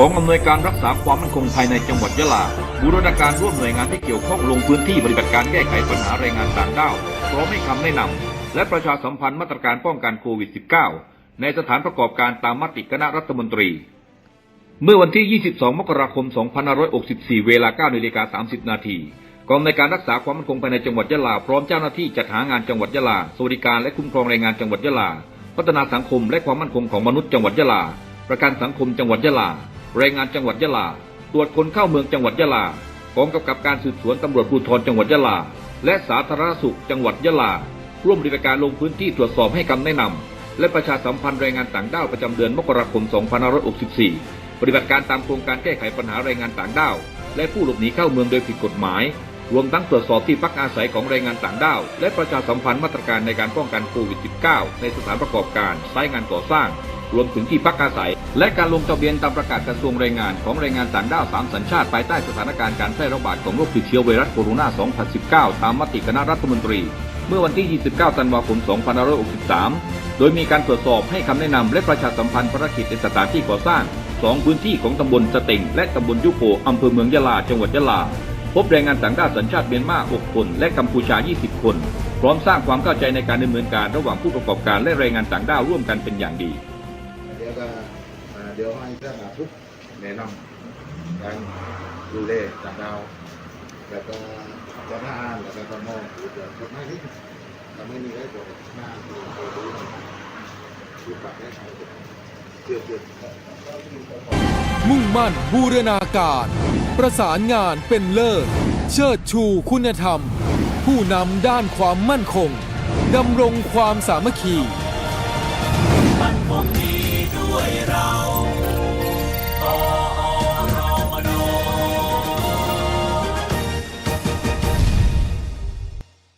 ของอำนวยการรักษาความมั่นคงภายในจังหวัดยะลา บูรณาการร่วมหน่วยงานที่เกี่ยวข้องลงพื้นที่ปฏิบัติการแก้ไขปัญหาแรงงานต่างด้าวพร้อมให้คำแนะนำและประชาสัมพันธ์มาตรการป้องกันโควิด -19 ในสถานประกอบการตามมติคณะรัฐมนตรี เมื่อวันที่ 22 มกราคม 2564 เวลา9นาฬิกา30 นาที กองในการรักษาความมั่นคงภายในจังหวัดยะลา พร้อมเจ้าหน้าที่จัดหางานจังหวัดยะลา สวัสดิการและคุ้มครองแรงงานจังหวัดยะลา พัฒนาสังคมและความมั่นคงของมนุษย์จังหวัดยะลา ประกันสังคมจังหวัดยะลา แรงงานจังหวัดยะลา ตรวจคนเข้าเมืองจังหวัดยะลากองกำกับการสืบสวนตำรวจภูธรจังหวัดยะลา และสาธารณสุขจังหวัดยะลา ร่วมปฏิบัติการลงพื้นที่ตรวจสอบให้คำแนะนำและประชาสัมพันธ์แรงงานต่างด้าวประจำเดือนมกราคม 2564 ปฏิบัติการตามโครงการแก้ไขปัญหาแรงงานต่างด้าว และผู้หลบหนีเข้าเมืองโดยผิดกฎหมาย รวมทั้งตรวจสอบที่พักอาศัยของแรงงานต่างด้าว และประชาสัมพันธ์มาตรการในการป้องกันโควิด -19 ในสถานประกอบการไซต์งานก่อสร้าง รวมถึงที่พักอาศัย และการลงทะเบียนตามประกาศกระทรวงแรงงานของแรงงานต่างด้าวสามสัญชาติภายใต้สถานการณ์การแพร่ระบาดของโรคติดเชื้อไวรัสโคโรนา 2019 ตามมติคณะรัฐมนตรี เมื่อวันที่ 29 ธันวาคม 2563 โดยมีการตรวจสอบให้คำแนะนำและประชาสัมพันธ์ภารกิจในสถานที่ก่อสร้าง 2 พื้นที่ของตำบลสเต็งและตำบลยุโปอำเภอเมืองยะลา จังหวัดยะลาพบแรงงานต่างด้าวสัญชาติเมียนมา 6 คน และกัมพูชา 20 คน พร้อมสร้างความเข้าใจในการดำเนินการระหว่างผู้ประกอบการและแรงงานต่างด้าวร่วมกันเป็นอย่างดี เดี๋ยวก็เดี๋ยวให้ท่านอาทุกแนะนำการดูแลจากเราแล้วก็จะหน้าอ่านแล้วก็มองดูเดี๋ยวทำให้ที่ทำให้มีได้ผลหน้าดูดูดูปรับได้ใช้เกือบเกือบมุ่งมั่นบูรณาการ ประสานงานเป็นเลิศ เชิดชูคุณธรรม ผู้นำด้านความมั่นคงดำรงความสามัคคี way it all.